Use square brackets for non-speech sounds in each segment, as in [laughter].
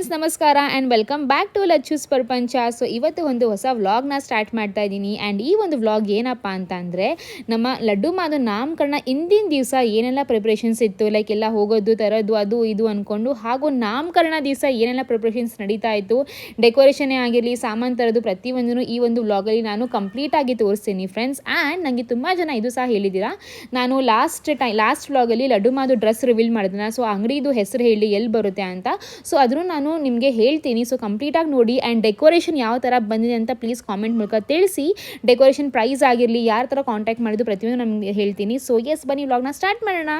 Friends, ನಮಸ್ಕಾರ and welcome back to Lacchu's ಪ್ರಪಂಚ so ಇವತ್ತು ಒಂದು ಹೊಸ ವ್ಲಾಗ್ನ ಸ್ಟಾರ್ಟ್ ಮಾಡ್ತಾ ಇದ್ದೀನಿ. ಆ್ಯಂಡ್ ಈ ಒಂದು ವ್ಲಾಗ್ ಏನಪ್ಪ ಅಂತ ಅಂದರೆ, ನಮ್ಮ ಲಡ್ಡು ಮಾದು ನಾಮಕರಣ ಹಿಂದಿನ ದಿವಸ ಏನೆಲ್ಲ ಪ್ರಿಪ್ರೇಷನ್ಸ್ ಇತ್ತು? ಲೈಕ್ ಎಲ್ಲ ಹೋಗೋದು, ತರೋದು, ಅದು, ಇದು ಅಂದ್ಕೊಂಡು ಹಾಗೂ ನಾಮಕರಣ ದಿವಸ ಏನೆಲ್ಲ ಪ್ರಿಪ್ರೇಷನ್ಸ್ ನಡೀತಾ ಇತ್ತು? ಡೆಕೋರೇಷನೇ ಆಗಿರಲಿ, ಸಾಮಾನು ತರೋದು ಪ್ರತಿಯೊಂದೂ ಈ ಒಂದು ವ್ಲಾಗಲ್ಲಿ ನಾನು ಕಂಪ್ಲೀಟಾಗಿ ತೋರಿಸ್ತೀನಿ ಫ್ರೆಂಡ್ಸ್ ಆ್ಯಂಡ್ ನನಗೆ ತುಂಬ ಜನ ಇದು ಸಹ ಹೇಳಿದ್ದೀರಾ? ನಾನು ಲಾಸ್ಟ್ ಟೈ ಲಾಸ್ಟ್ ವ್ಲಾಗಲ್ಲಿ ಲಡ್ಡು ಮಾದು ಡ್ರೆಸ್ ರಿವೀಲ್ ಮಾಡಿದ್ನ. ಸೊ ಅಂಗಡಿದು ಹೆಸರು ಹೇಳಿ ಎಲ್ಲಿ ಬರುತ್ತೆ ಅಂತ. ಸೊ ಅದನ್ನು ನಾನು ನಿಮಗೆ ಹೇಳ್ತೀನಿ. ಸೊ ಕಂಪ್ಲೀಟಾಗಿ ನೋಡಿ. ಆ್ಯಂಡ್ ಡೆಕೋರೇಷನ್ ಯಾವ ಥರ ಬಂದಿದೆ ಅಂತ ಪ್ಲೀಸ್ ಕಾಮೆಂಟ್ ಮೂಲಕ ತಿಳಿಸಿ. ಡೆಕೋರೇಷನ್ ಪ್ರೈಸ್ ಆಗಿರಲಿ, ಯಾರ ಥರ ಕಾಂಟ್ಯಾಕ್ಟ್ ಮಾಡಿದ್ರು ಪ್ರತಿಯೊಂದು ನಮಗೆ ಹೇಳ್ತೀನಿ. ಸೊ ಎಸ್ ಬನ್ನಿ ವ್ಲಾಗ್ನ ಸ್ಟಾರ್ಟ್ ಮಾಡೋಣ.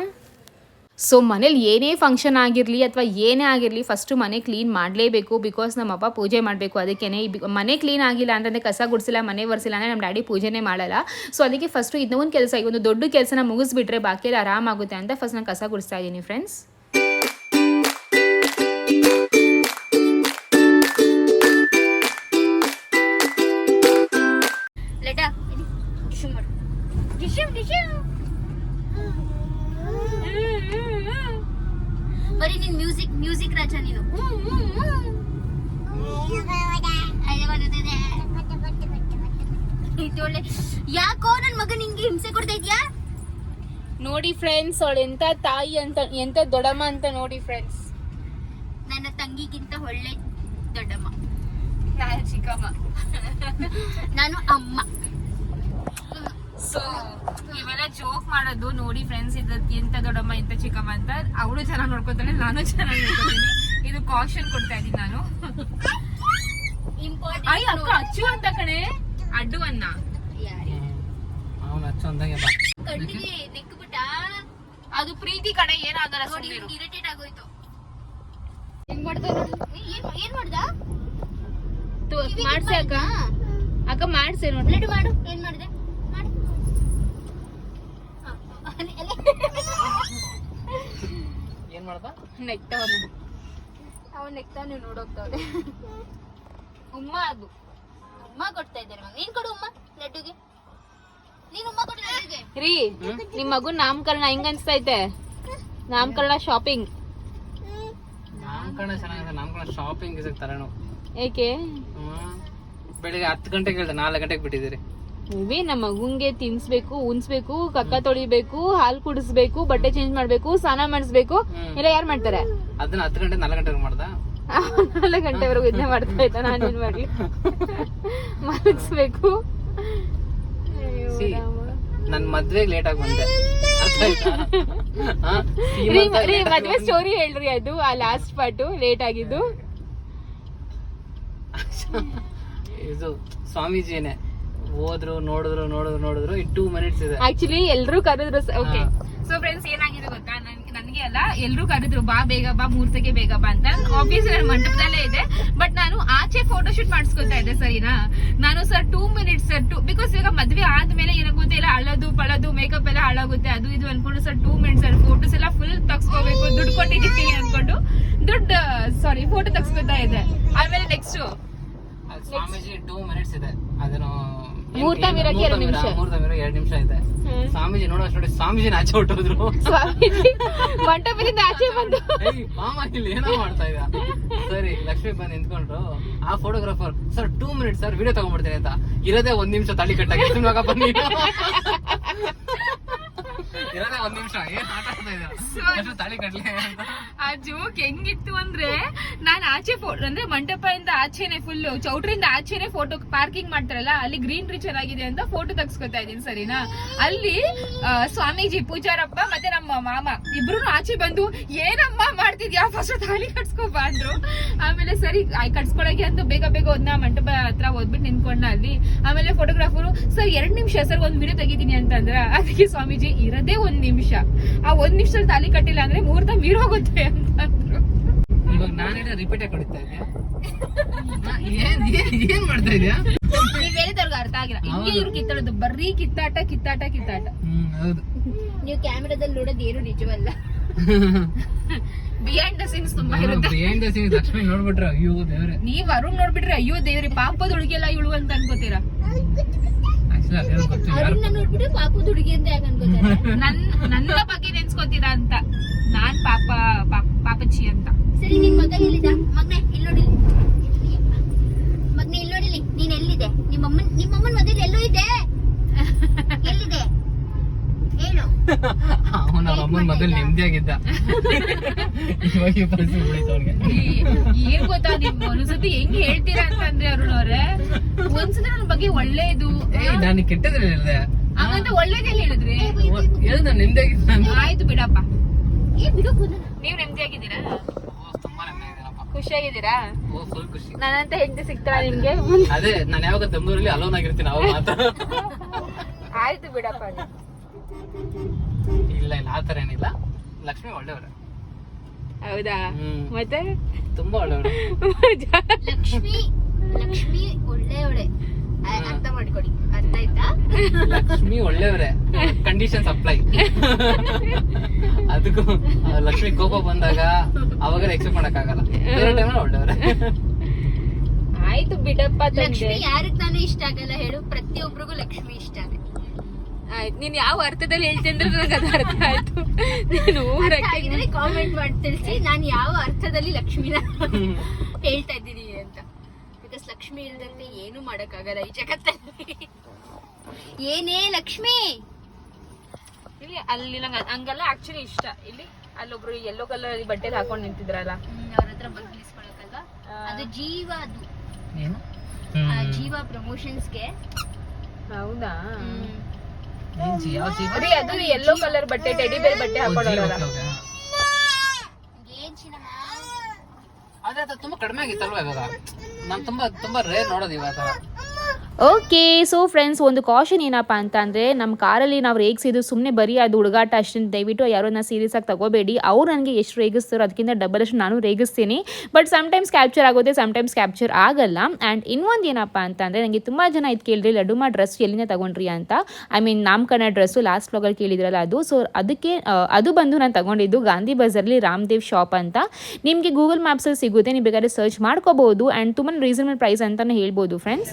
ಸೊ ಮನೇಲಿ ಏನೇ ಫಂಕ್ಷನ್ ಆಗಿರಲಿ ಅಥವಾ ಏನೇ ಆಗಿರಲಿ ಫಸ್ಟು ಮನೆ ಕ್ಲೀನ್ ಮಾಡಲೇಬೇಕು. ಬಿಕಾಸ್ ನಮ್ಮಪ್ಪ ಪೂಜೆ ಮಾಡಬೇಕು. ಅದಕ್ಕೇ ಮನೆ ಕ್ಲೀನ್ ಆಗಿಲ್ಲ ಅಂತಂದರೆ ಕಸ ಗುಡಿಸಿಲ್ಲ, ಮನೆ ಒರೆಸಿಲ್ಲ ಅಂದರೆ ನಮ್ಮ ಡ್ಯಾಡಿ ಪೂಜೆನೇ ಮಾಡಲ್ಲ. ಸೊ ಅದಕ್ಕೆ ಫಸ್ಟು ಇನ್ನೊಂದು ಕೆಲಸ ಈಗ ಒಂದು ದೊಡ್ಡ ಕೆಲಸನ ಮುಗಿಸ್ಬಿಟ್ರೆ ಬಾಕಿ ಎಲ್ಲ ಆರಾಮಾಗುತ್ತೆ ಅಂತ ಫಸ್ಟ್ ನಾನು ಕಸ ಗುಡಿಸ್ತಾ ಇದ್ದೀನಿ ಫ್ರೆಂಡ್ಸ್ ಬರೀ ನೀನ್ ಮ್ಯೂಸಿಕ್ ಮ್ಯೂಸಿಕ್ ರಾಜ ನೀನು. ಯಾಕೋ ನನ್ ಮಗ ನಿಂಗೆ ಹಿಂಸೆ ಕೊಡ್ತಾ ಇದ್ಯಾ? ನೋಡಿ ಫ್ರೆಂಡ್ಸ್ ಅವಳು ಎಂತ ತಾಯಿ ಅಂತ ಎಂತ ದೊಡ್ಡಮ್ಮ ಅಂತ ನೋಡಿ ಫ್ರೆಂಡ್ಸ್ ನನ್ನ ತಂಗಿಗಿಂತ ಒಳ್ಳೆ ದೊಡ್ಡಮ್ಮ. ನಾನು ಚಿಕ್ಕಮ್ಮ. ನಾನು ಅಮ್ಮ. ಸೊ ಇವೆಲ್ಲ ಜೋಕ್ ಮಾಡೋದು ನೋಡಿ ಫ್ರೆಂಡ್ಸ್ ಇದು ಎಂತ ದೊಡ್ಡಮ್ಮ ಎಂತ ಚಿಕ್ಕಮ್ಮ ಅಂತ ಅವಳು ಚೆನ್ನಾಗಿ ನೋಡ್ಕೊತಾಳೆ ನಾನು ಚೆನ್ನಾಗಿ ನೋಡ್ಕೊತೀನಿ ಇದು ಕಾಶನ್ ಕೊಡ್ತಾ ಇದೀನಿ ನಾನು. ಅಯ್ಯ ಅಕ್ಕ ಅಚ್ಚು ಅಂತ ಕಣೆ. ಅಡ್ಡುವನ್ನ. ಅವನ ಬಾ. ಕಣ್ಣಿಗೆ ನೆಕ್ಬಿಟ್ಟ? ಅದು ಪ್ರೀತಿ ಕಡೆ ಏನಾಗಲ್ಲ ನೋಡಿ ಇರಿಟೇಟ್ ಆಗೋಯ್ತು. ಮಾಡ್ದ ಏನ್ ಏನ್ ಮಾಡ್ದ? ಮಾಡ್ಸೆ ಅಕ್ಕ. ಅಕ್ಕ ಮಾಡ್ಸೆ ನೋಡಿ. ಮಾಡು. ಏನ್ ಮಾಡ್ದೆ ಮಾಡು ಹ, ಅಲ್ಲಿ- ಅಲ್ಲಿ. ಏನ್ ಮಾಡ್ದ? ನೆಕ್ತಾವನು ಅವ ನೆಕ್ತಾವ ನೀವು ನೋಡೋಗ್ತಾವ್ರೆ. ಉಮ್ಮ ಅದು. ಉಮ್ಮ ಕೊಡ್ತಾ ಇದ್ದಾರೆ ಮಗ ನೀನ್ ಕೊಡು ಉಮ್ಮ ಲಡ್ಡುಗೆ. ನೀನ್ ಉಮ್ಮ ಕೊಡು ಲಡ್ಡುಗೆ. ರೀ ನಿಮ್ ಮಗು ನಾಮಕರಣ ಹೆಂಗ ಅನ್ಸ್ತೈತೆ ನಾಮಕರಣ ಶಾಪಿಂಗ್ ನಾಮಕರಣ ಚೆನ್ನಾಗಿದೆ. ನಾಮಕರಣ ಶಾಪಿಂಗ್ ಇದಕ್ಕೆ ತರೋಣ ಏಕೆ. ಬೆಳಿಗ್ಗೆ ಹತ್ತು ಗಂಟೆಗೆ ಹೇಳ್ದೆ ನಾಲ್ಕು ಗಂಟೆಗೆ ಬಿಟ್ಟಿದ್ದೀರಿ. ಇವಿ ನಮ್ಮ ಮಗುಂಗೆ ತಿನ್ಸ್ಬೇಕು ಉಣ್ಸ್ಬೇಕು ಕಕ್ಕ ತೊಳಿಬೇಕು ಹಾಲು ಕುಡಿಸ್ಬೇಕು ಬಟ್ಟೆ ಚೇಂಜ್ ಮಾಡ್ಬೇಕು ಸ್ನಾನ ಮಾಡಿಸ್ಬೇಕು ಇಲ್ಲ ಯಾರು ಮಾಡ್ತಾರೆ? ಅದನ್ನ ಹತ್ತು ಗಂಟೆ ನಾಲ್ಕು ಗಂಟೆಗೆ ಮಾಡ್ದ? [laughs] ನಾಲ್ಕು ಗಂಟೆವರೆಗೂ ಇದನ್ನೇ ಮಾಡ್ತಾ ಇದ್ದ ನಾನೇನ್ ಮಾಡ್ಲಿ. [laughs] ಮಲಗಿಸ್ಬೇಕು. ನನ್ ಮದ್ವೆಗೆ ಲೇಟ್ ಆಗಿ ಬಂದೆ. [laughs] ಮದ್ವೆ ಸ್ಟೋರಿ ಹೇಳ್ರಿ ಅದು ಆ ಲಾಸ್ಟ್ ಪಾರ್ಟು ಲೇಟ್ ಆಗಿದ್ದು. ಇದು ಸ್ವಾಮೀಜಿನೇ. ಹೋದ್ರು ನೋಡಿದ್ರು ನೋಡಿದ್ರು ನೋಡಿದ್ರು ಈ ಟೂ ಮಿನಿಟ್ಸ್ ಇದೆ. ಆಕ್ಚುಲಿ ಎಲ್ರು ಕರೆದ್ರು ಓಕೆ. ಸೊ ಫ್ರೆಂಡ್ಸ್ ಏನಾಗಿದೆ ಗೊತ್ತಾ? ನನ್ಗೆ ನನಗೆ ಅಲ್ಲ ಎಲ್ಲರೂ ಕರೆದ್ರು ಬಾ ಬೇಗ ಬಾ ಮೂರ್ತಕ್ಕೆ ಬೇಗ ಬಾ ಅಂತ. ಆಬ್ವಿಯಸ್ ನನ್ನ ಮಂಟಪದಲ್ಲೇ ಇದೆ. ಬಟ್ ನಾನು ಆಚೆ ಫೋಟೋ ಶೂಟ್ ಮಾಡಿಸ್ಕೊತಾ ಇದ್ದೆ ಸರಿನಾ? ನಾನು sir two minutes sir two because ಈಗ ಮದ್ವೆ ಆದ್ಮೇಲೆ ಏನಾಗುತ್ತೆ ಇಲ್ಲ ಅಳೋದು ಪಳೋದು ಮೇಕಪ್ ಎಲ್ಲ ಹಾಳಾಗುತ್ತೆ ಅದು ಇದು ಅನ್ಕೊಂಡು sir two minutes sir photos ಎಲ್ಲ ಫುಲ್ ತಗ್ಸ್ಕೋಬೇಕು. ದುಡ್ಡು ಕೊಟ್ಟಿದ್ದೀನಿ ಅನ್ಕೊಂಡು. ದುಡ್ಡು ಸಾರಿ ಫೋಟೋ ತಗ್ಸ್ಕೊತಾ ಇದೆ ಆಮೇಲೆ ನೆಕ್ಸ್ಟ್ ಸ್ವಾಮೀಜಿ ಟೂ ಮಿನಿಟ್ಸ್ ಇದೆ. ಅದನ್ನು ಮುಹೂರ್ತ ಮೀರಕ್ಕೆ ಎರಡು ನಿಮಿಷ. ಮುಹೂರ್ತ ಮೀರ ಎರಡು ನಿಮಿಷ ಇದೆ ಸ್ವಾಮೀಜಿ ನೋಡೋ ನೋಡಿ ಸ್ವಾಮೀಜಿನ ಆಚೆ ಹೊಟ್ಟೋದ್ರು ಸ್ವಾಮೀಜಿ ಮಂಟಪದಿಂದ ಆಚೆ ಬಂದು. ಮಾಮ ಇಲ್ಲಿ ಏನೋ ಮಾಡ್ತಾ ಇದ್ದ. ಸರಿ ಲಕ್ಷ್ಮಿ ಬಂದು ನಿಂತ್ಕೊಂಡ್ರು. ಆ photographer sir two minute sir video ತಗೊಂಡ್ಬಿಡ್ತೀನಿ ಅಂತ. ಇರೋದೇ ಒಂದ್ ನಿಮಿಷ ತಳಿ ಕಟ್ಟಾಗಿ. ಬನ್ನಿ ಇರೋದೇ ಒಂದ್ ನಿಮಿಷ ಏನ್ ಆಟ ಆಡ್ತಾ ಇದ್ದೀರಾ? ಎಷ್ಟು ತಾಳಿ ಕಟ್ಲಿ ಅಂತ? ಆ ಜೋಕ್ ಹೆಂಗಿತ್ತು ಅಂದ್ರೆ ನಾನ್ ಆಚೆ ಫೋಟೋ ಅಂದ್ರೆ ಮಂಟಪದಿಂದ ಆಚೆನೆ ಫುಲ್ ಚೌಟ್ರಿಂದ ಆಚೆನೆ ಫೋಟೋ ಪಾರ್ಕಿಂಗ್ ಮಾಡ್ತಾರಲ್ಲ ಅಲ್ಲಿ ಗ್ರೀನ್ರಿ ಚೆನ್ನಾಗಿದೆ ಅಂತ ಫೋಟೋ ತೆಗ್ಸ್ಕೊತಾ ಇದೀನಿ ಸರಿನಾ? ಅಲ್ಲಿ ಆ, ಸ್ವಾಮೀಜಿ ಪೂಜಾರಪ್ಪ ಮತ್ತೆ ನಮ್ಮ ಮಾಮ ಇಬ್ರು ಆಚೆ ಬಂದು ಏನಮ್ಮ ಮಾಡ್ತಿದ್ಯಾ? ಫಸ್ಟ್ ತಾಲಿ ಕಟ್ಸ್ಕೊಬಾ ಅಂದ್ರು. ಆಮೇಲೆ ಸರಿ ಆಯ್ ಕಟ್ಸ್ಕೊಳಕ್ಕೆ ಅಂತ ಬೇಗ ಬೇಗ ಒಂದ ಮಂಟಪ ಹತ್ರ ಓದ್ಬಿಟ್ಟು ನಿಂತ್ಕೊಂಡ ಅಲ್ಲಿ. ಆಮೇಲೆ ಫೋಟೋಗ್ರಾಫರು ಸರ್ ಎರಡ್ ನಿಮಿಷ ಸರ್ ಒಂದ್ ವಿಡಿಯೋ ತೆಗಿತೀನಿ ಅಂತಂದ್ರ? ಅದಕ್ಕೆ ಸ್ವಾಮೀಜಿ ಇರದೇ ಒಂದ್ ನಿಮಿಷ. ಆ ಒಂದ್ ನಿಮಿಷದಲ್ಲಿ ತಾಲಿ ಕಟ್ಟಿಲ್ಲ ಅಂದ್ರೆ ಮುಹೂರ್ತ ಮೀರೋಗುತ್ತೆ ಅಂತ ಅಂದ್ರು. ಇವಾಗ ನಾನೇ ರಿಪೀಟ್ ಆಗಿ ಕೊಡ್ತಾ ಇದ್ದೆ ಏನ್ ಮಾಡ್ತಾ ಇದ್ಯಾ? ನೀವ್ ಹೇಳಿದವ್ರಿಗೆ ಅರ್ಥ ಆಗಿಲ್ಲ. ಹಿಂಗೆ. ಇವ್ರು ಕಿತ್ತಾಡೋದು ಬರೀ ಕಿತ್ತಾಟ ಕಿತ್ತಾಟ ಕಿತ್ತಾಟ. ಹ್ಮ್ ಹೌದು. ನೀವು ಕ್ಯಾಮೆರಾದಲ್ಲಿ ನೋಡೋದು ಏನು ನಿಜವಲ್ಲ. [laughs] ಬಿಹೈಂಡ್ ದ ಸೀನ್ಸ್ ತುಂಬಾ ಇರುತ್ತೆ. ಬಿಹೈಂಡ್ ದ ಸೀನ್ಸ್ ಲಕ್ಷ್ಮಿ ನೋಡ್ಬಿಟ್ರೆ ಅಯ್ಯೋ ದೇವ್ರೆ. ನೀವ್ ಅರುಣ್ ನೋಡ್ಬಿಟ್ರೆ ಅಯ್ಯೋ ದೇವ್ರಿ ಪಾಪದ ಹುಡುಗಿಯಲ್ಲ ಇವಳು ಅಂತ ಅನ್ಕೋತೀರಾ? ಅವ್ರನ್ನ ನೋಡ್ಬಿಟ್ಟು ಪಾಪು ಹುಡುಗಿ ಅಂತ ಯಾಕೆ ಅನ್ಕೋತಾರೆ? ನನ್ ನನ್ನ ಬಗ್ಗೆ ನೆನ್ಸ್ಕೊತೀರಾ ಅಂತ. ನಾನ್ ಪಾಪ ಪಾಪ- ಪಾಪಚ್ಚಿ ಅಂತ. ಸರಿ ನಿನ್ ಮಗ ಎಲ್ಲಿದ ಮಗ್ನೆ ನೋಡಿ. ಮಗ್ನ ಇಲ್ಲಿ ನೋಡಿಲಿ ನೀನ್ ಎಲ್ಲಿದೆ? ನಿಮ್ಮಮ್ಮನ್ ನಿಮ್ಮಮ್ಮನ್ ಮದ್ವೆ ಎಲ್ಲೂ ಇದೆ. ಎಲ್ಲಿದೆ? ಅವನ ಅಮ್ಮನ ಮೊದಲು ನೆಮ್ಮದಿಯಾಗಿದ್ದ. ಇವಾಗ ಪರಿಸ್ಥಿತಿ ಉಳಿತು ಅವ್ನಿಗೆ. ಏನ್ ಗೊತ್ತಾ ನಿಮ್ ಒಂದ್ಸತಿ ಹೆಂಗ್ ಹೇಳ್ತೀರಾ ಅಂತಂದ್ರೆ ಅರುಣ್ ಅವ್ರೆ ಒಂದ್ಸತಿ ನನ್ನ ಬಗ್ಗೆ ಒಳ್ಳೇದು ನಾನು ಕೆಟ್ಟದ್ರೆ ಹೇಳಿದೆ. ಹಂಗಂತ ಒಳ್ಳೇದೆಲ್ಲ ಹೇಳಿದ್ರಿ? ಹೇಳು ನಾನು ನೆಮ್ಮದಿಯಾಗಿದ್ದ ಆಯ್ತು ಬಿಡಪ್ಪ. ಏ ಬಿಡು ಕೂದಲ ನೀವ್ ನೆಮ್ಮದಿಯಾಗಿದ್ದೀರಾ? ಖುಷಿಯಾಗಿದ್ದೀರಾ? ಓ ಫುಲ್ ಖುಷಿ. ನನ್ನಂತ ಹೆಂಡತಿ ಸಿಗ್ತಾರ ನಿಮ್ಗೆ? ಅದೇ ನಾನು ಯಾವಾಗ ತಂದೂರಲ್ಲಿ ಅಲೋನ್ ಆಗಿರ್ತೀನಿ ಅವಾಗ ಮಾತ್ರ. ಆಯ್ತು ಬಿಡಪ್ಪ. ಇಲ್ಲ ಇಲ್ಲ ಆತರ ಏನಿಲ್ಲ. ಲಕ್ಷ್ಮಿ ಒಳ್ಳೆಯವ್ರೆ. ಹೌದಾ? ಮತ್ತೆ? ತುಂಬಾ ಒಳ್ಳೆಯವ್ರೆ. ಲಕ್ಷ್ಮಿ ಲಕ್ಷ್ಮಿ ಒಳ್ಳೆಯವಳೆ. ಆ- ಅರ್ಥ ಮಾಡ್ಕೊಡಿ. ಅರ್ಥ ಆಯ್ತಾ? ಲಕ್ಷ್ಮಿ ಒಳ್ಳೆಯವ್ರೆ. ಕಂಡೀಷನ್ ಅಪ್ಲೈ ಅದಕ್ಕೂ ಲಕ್ಷ್ಮಿ ಕೋಪ ಬಂದಾಗ ಅವಾಗ ಎಕ್ಸೆಪ್ಟ್ ಮಾಡಕ್ಕಾಗಲ್ಲ. ಬೇರೆ ಒಳ್ಳೆಯವ್ರೆ. ಆಯ್ತು ಬಿಡಪ್ಪ ಲಕ್ಷ್ಮಿ ಯಾರಿಗ್ ತಾನೇ ಇಷ್ಟ ಆಗಲ್ಲ ಹೇಳು. ಪ್ರತಿಯೊಬ್ಬರಿಗೂ ಲಕ್ಷ್ಮಿ ಇಷ್ಟನೇ ಆಯ್ತು. ನೀನ್ ಯಾವ ಅರ್ಥದಲ್ಲಿ ಹೇಳ್ತೀನಿ ಅಂದ್ರೆ ನನಗೆ ಅದು ಅರ್ಥ ಆಯ್ತು. ನೀನು ಆಗಿದ್ರೆ ಕಾಮೆಂಟ್ ಮಾಡಿ ತಿಳಿಸಿ. ನಾನು ಯಾವ ಅರ್ಥದಲ್ಲಿ ಲಕ್ಷ್ಮೀನ [laughs] ಹೇಳ್ತಾ ಇದ್ದೀನಿ ಅಂತ. ಬಿಕಾಸ್ ಲಕ್ಷ್ಮಿ ಇಲ್ದಂತೆ ಏನು ಮಾಡಕ್ಕಾಗಲ್ಲ ಈ ಜಗತ್ತಲ್ಲಿ. ಏನೇ ಲಕ್ಷ್ಮಿ! ಇಲ್ಲಿ ಅಲ್ಲಿ ನಂಗೆ ಹಂಗಲ್ಲ ಆಕ್ಚುಲಿ ಇಷ್ಟ. ಇಲ್ಲಿ ಅಲ್ಲೊಬ್ರು ಯೆಲ್ಲೋ ಕಲರ್ ಬಟ್ಟೆ ಹಾಕೊಂಡು ನಿಂತಿದ್ರಲ್ಲ. ಅವ್ರ ಹತ್ರ ಅದು ಜೀವ ಅದು. ಆ ಜೀವ ಪ್ರಮೋಷನ್ಸ್ಗೆ ಹೌದಾ? ರೀ ಅದು ಯೆಲ್ಲೋ ಕಲರ್ ಬಟ್ಟೆ ಟೆಡಿ ಬೇರ್ ಬಟ್ಟೆ ಚಿನ್ನಮ್ಮ ಆದ್ರೆ ಅದು ತುಂಬಾ ಕಡಿಮೆ ಆಗಿತ್ತಲ್ವಾ ಇವಾಗ? ನಾನು ತುಂಬಾ ತುಂಬಾ ರೇರ್ ನೋಡೋದು ಇವಾಗ. ಓಕೆ ಸೊ ಫ್ರೆಂಡ್ಸ್ ಒಂದು ಕಾಶನ್ ಏನಪ್ಪ ಅಂತ ಅಂದರೆ ನಮ್ಮ ಕಾರಲ್ಲಿ ನಾವು ರೇಗಿಸಿದ್ದು ಸುಮ್ಮನೆ ಬರೀ ಅದು ಹುಡುಗಾಟ ಅಷ್ಟೇ. ದಯವಿಟ್ಟು ಯಾರನ್ನ ಸೀರಿಯಸ್ ಆಗಿ ತಗೋಬೇಡಿ. ಅವ್ರು ನನಗೆ ಎಷ್ಟು ರೇಗಿಸ್ತಾರೋ ಅದಕ್ಕಿಂತ ಡಬಲ್ ಅಷ್ಟು ನಾನು ರೇಗಿಸ್ತೀನಿ. ಬಟ್ ಸಮ್ಟೈಮ್ಸ್ ಕ್ಯಾಪ್ಚರ್ ಆಗುತ್ತೆ ಸಮ್ಟೈಮ್ಸ್ ಕ್ಯಾಪ್ಚರ್ ಆಗಲ್ಲ. ಆ್ಯಂಡ್ ಇನ್ನೊಂದು ಏನಪ್ಪ ಅಂತ ಅಂದರೆ ನನಗೆ ತುಂಬ ಜನ ಇದು ಕೇಳಿದ್ರಿ ಲಡುಮಾ ಡ್ರೆಸ್ ಎಲ್ಲಿಂದ ತಗೊಂಡ್ರಿ ಅಂತ. ಐ ಮೀನ್ ನಾಮಕರಣ ಡ್ರೆಸ್ಸು ಲಾಸ್ಟ್ ಬ್ಲಾಗಲ್ಲಿ ಕೇಳಿದ್ರಲ್ಲ ಅದು. ಸೊ ಅದಕ್ಕೆ ಅದು ಬಂದು ನಾನು ತಗೊಂಡಿದ್ದು ಗಾಂಧಿ ಬಜಾರಲ್ಲಿ ರಾಮದೇವ್ ಶಾಪ್ ಅಂತ. ನಿಮಗೆ ಗೂಗಲ್ ಮ್ಯಾಪ್ಸಲ್ಲಿ ಸಿಗುತ್ತೆ, ನೀವು ಬೇಕಾದ್ರೆ ಸರ್ಚ್ ಮಾಡ್ಕೋಬೋದು ಆ್ಯಂಡ್ ತುಂಬ ರೀಸನಬಲ್ ಪ್ರೈಸ್ ಅಂತಲೇ ಹೇಳ್ಬೋದು ಫ್ರೆಂಡ್ಸ್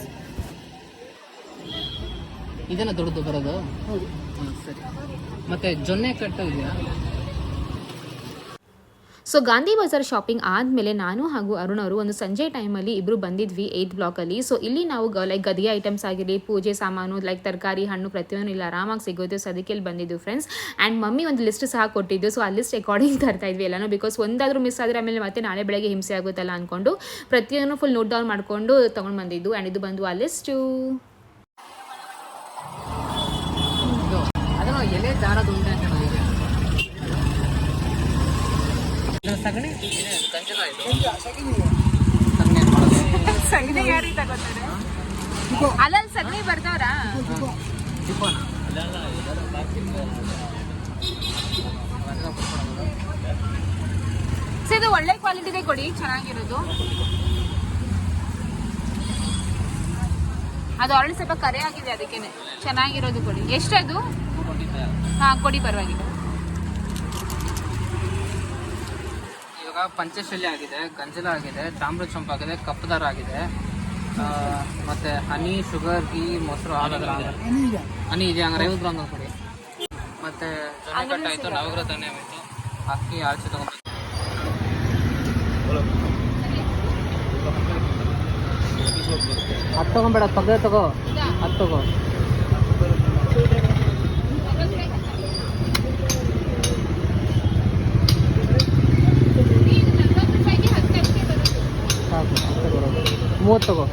ಇದನ್ನ ದೊಡ್ಡದು ಬರೋದು? ಸರಿ. ಮತ್ತೆ ಜೊನ್ನೆ ಕಟ್ಟು ಇದೆಯಾ? ಸೊ ಗಾಂಧಿ ಬಜಾರ್ ಶಾಪಿಂಗ್ ಆದಮೇಲೆ ನಾನು ಹಾಗೂ ಅರುಣ್ ಅವರು ಒಂದು ಸಂಜೆ ಟೈಮಲ್ಲಿ ಇಬ್ಬರು ಬಂದಿದ್ವಿ ಏಯ್ತ್ ಬ್ಲಾಕಲ್ಲಿ ಸೊ ಇಲ್ಲಿ ನಾವು ಲೈಕ್ ಗದಿಗೆ ಐಟಮ್ಸ್ ಆಗಿರಲಿ ಪೂಜೆ ಸಾಮಾನು ಲೈಕ್ ತರಕಾರಿ ಹಣ್ಣು ಪ್ರತಿಯೊಂದು ಇಲ್ಲ ಆರಾಮಾಗಿ ಸಿಗೋದು. ಸೊ ಅದಕ್ಕೆ ಇಲ್ಲಿ ಬಂದಿದ್ದು ಫ್ರೆಂಡ್ಸ್ ಆ್ಯಂಡ್ ಮಮ್ಮಿ ಒಂದು ಲಿಸ್ಟ್ ಸಹ ಕೊಟ್ಟಿದ್ದು. ಸೊ ಆ ಲಿಸ್ಟ್ ಅಕಾರ್ಡಿಂಗ್ [laughs] ತರ್ತಾ ಇದ್ವಿ ಎಲ್ಲನೂ ಬಿಕಾಸ್ ಒಂದಾದರೂ ಮಿಸ್ ಆದರೆ ಆಮೇಲೆ ಮತ್ತೆ ನಾಳೆ ಬೆಳಗ್ಗೆ ಹಿಂಸೆ ಆಗುತ್ತಲ್ಲ ಅಂದ್ಕೊಂಡು ಪ್ರತಿಯೊಂದು ಫುಲ್ ನೋಟ್ ಡೌನ್ ಮಾಡಿಕೊಂಡು ತೊಗೊಂಡು ಬಂದಿದ್ದು. ಆ್ಯಂಡ್ ಇದು ಬಂದು ಆ ಲಿಸ್ಟು ಎಲೆ ದಾರದ ಉಂಡೆ ಅಂತ ನಮಗೆ ಸಗಣಿ ಕಂಜಲ ಇದು. ಸಗಣಿ? ಸಗಣಿ ಯಾರಿಗೆ ತಗೋತಾರೆ? ಅಲ್ಲಲ್ಲಿ ಸಗಣಿ ಬರ್ತಾವ್ರಾ ಇದು ಒಳ್ಳೆ ಕ್ವಾಲಿಟಿದೆ ಕೊಡಿ ಚೆನ್ನಾಗಿರೋದು. ಅದು ಆಲ್ರೆಡಿ ಸ್ವಲ್ಪ ಕರೆ ಆಗಿದೆ ಅದಕ್ಕೇನೆ. ಚೆನ್ನಾಗಿರೋದು ಕೊಡಿ. ಎಷ್ಟದು? ಹಾ ಕೊಡಿ ಪರವಾಗಿಲ್ಲ. ಇವಾಗ ಪಂಚಶಲ್ಯ ಆಗಿದೆ ಗಂಜಲ ಆಗಿದೆ ತಾಮ್ರ ಚಂಪ ಆಗಿದೆ ಕಪ್ಪದಾರ ಆಗಿದೆ. ಮತ್ತೆ ಹನಿ ಶುಗರ್ ಗೀ ಮೊಸರು ಹಾಲಾದ್ರೆ ಹನಿ ಇದೆ. ಹಂಗಾರೆ ಐವತ್ತು ಗ್ರಾಮ್ ಕೊಡಿ. ಮತ್ತೆ ಕಟ್ಟು ಆಯ್ತು ನವಗ್ರಹ ಧಾನ್ಯ ಆಯ್ತು. ಅಕ್ಕಿ ಆಚೆ ತಗೊಂಡು ಅದು ತಗೊಂಬೇಡ ಪಗ್ಗ ತಗೋ. ಅದು ತಗೋ. ಮೂವತ್ತು ತಗೋ.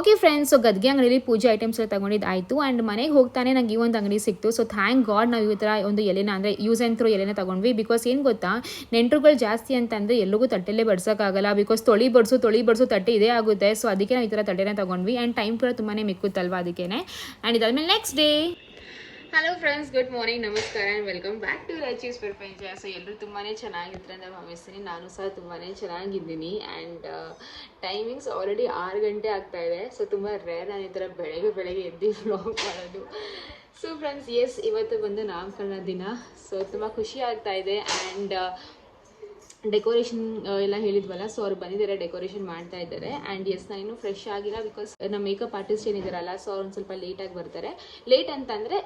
ಓಕೆ ಫ್ರೆಂಡ್ಸ್, ಸೊ ಗದ್ಗೆ ಅಂಗಡಿಯಲ್ಲಿ ಪೂಜೆ ಐಟಮ್ಸ್ ಎಲ್ಲ ತಗೊಂಡಿದ್ದು ಆಯಿತು. ಆ್ಯಂಡ್ ಮನೆಗೆ ಹೋಗ್ತಾನೆ ನಂಗೆ ಈ ಒಂದು ಅಂಗಡಿ ಸಿಕ್ತು. ಸೊ ಥ್ಯಾಂಕ್ ಗಾಡ್ ನಾವು ಈ ಥರ ಒಂದು ಎಲೆನ ಅಂದರೆ ಯೂಸ್ ಆ್ಯಂಡ್ ಥ್ರೋ ಎಲೆನ ತಗೊಂಡ್ವಿ. ಬಿಕಾಸ್ ಏನು ಗೊತ್ತಾ, ನೆಂಟರುಗಳು ಜಾಸ್ತಿ ಅಂತಂದರೆ ಎಲ್ಲಿಗೂ ತಟ್ಟೆಲ್ಲೇ ಬಡ್ಸೋಕ್ಕಾಗಲ್ಲ. ಬಿಕಾಸ್ ತೊಳಿ ಬಡಿಸು ತೊಳಿ ಬಡಿಸು ತಟ್ಟೆ ಇದೇ ಆಗುತ್ತೆ. ಸೊ ಅದಕ್ಕೆ ನಾವು ಈ ಥರ ತಟ್ಟೆನ ತಗೊಂಡ್ವಿ. ಆ್ಯಂಡ್ ಟೈಮ್ ಕೂಡ ತುಂಬಾ ಮಿಕ್ಕುತ್ತಲ್ವ ಅದಕ್ಕೇ ಆ್ಯಂಡ್ ಇದಾದ್ಮೇಲೆ next day hello friends good morning ನಮಸ್ಕಾರ and welcome back to Rachi's ಪ್ರಪಂಚ ಸೊ ಎಲ್ಲರೂ ತುಂಬಾ ಚೆನ್ನಾಗಿರ್ತಾರೆ ಅಂತ ಭಾವಿಸ್ತೀನಿ. ನಾನು ಸಹ ತುಂಬಾ ಚೆನ್ನಾಗಿದ್ದೀನಿ ಆ್ಯಂಡ್ ಟೈಮಿಂಗ್ಸ್ ಆಲ್ರೆಡಿ ಆರು ಗಂಟೆ ಆಗ್ತಾ ಇದೆ. ಸೊ ತುಂಬ ರೇರ್ ನಾನು ಈ ಥರ ಬೆಳಗ್ಗೆ ಬೆಳಗ್ಗೆ ಎದ್ದು [laughs] ವ್ಲಾಗ್ ಮಾಡೋದು. ಸೊ ಫ್ರೆಂಡ್ಸ್ ಎಸ್ ಇವತ್ತು ಬಂದು ನಾಮಕರಣ ದಿನ. ಸೊ ತುಂಬ ಖುಷಿ ಆಗ್ತಾ ಇದೆ ಆ್ಯಂಡ್ ಡೆಕೋರೇಷನ್ ಎಲ್ಲ ಹೇಳಿದ್ವಲ್ಲ ಸೊ ಅವ್ರು ಬಂದಿದ್ದಾರೆ ಡೆಕೋರೇಷನ್ ಮಾಡ್ತಾ ಇದ್ದಾರೆ. ಆ್ಯಂಡ್ ಎಸ್ ನಾನು ಫ್ರೆಶ್ ಆಗಿಲ್ಲ ಬಿಕಾಸ್ ನಮ್ಮ ಮೇಕಪ್ ಆರ್ಟಿಸ್ಟ್ ಏನಿದ್ದಾರಲ್ಲ ಸೊ ಒಂದು ಸ್ವಲ್ಪ ಲೇಟಾಗಿ ಬರ್ತಾರೆ. ಲೇಟ್ ಅಂತಂದರೆ